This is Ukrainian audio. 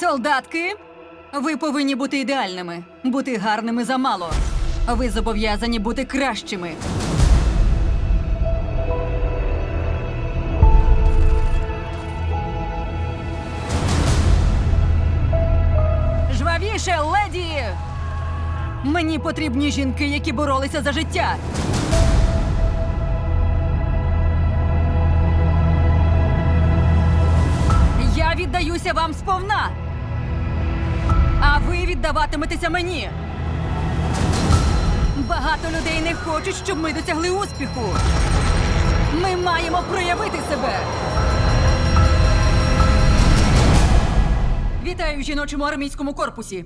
Солдатки, ви повинні бути ідеальними, бути гарними замало. Ви зобов'язані бути кращими. Жвавіше, леді! Мені потрібні жінки, які боролися за життя. Я віддаюся вам сповна. А ви віддаватиметеся мені. Багато людей не хочуть, щоб ми досягли успіху. Ми маємо проявити себе. Вітаю в жіночому армійському корпусі.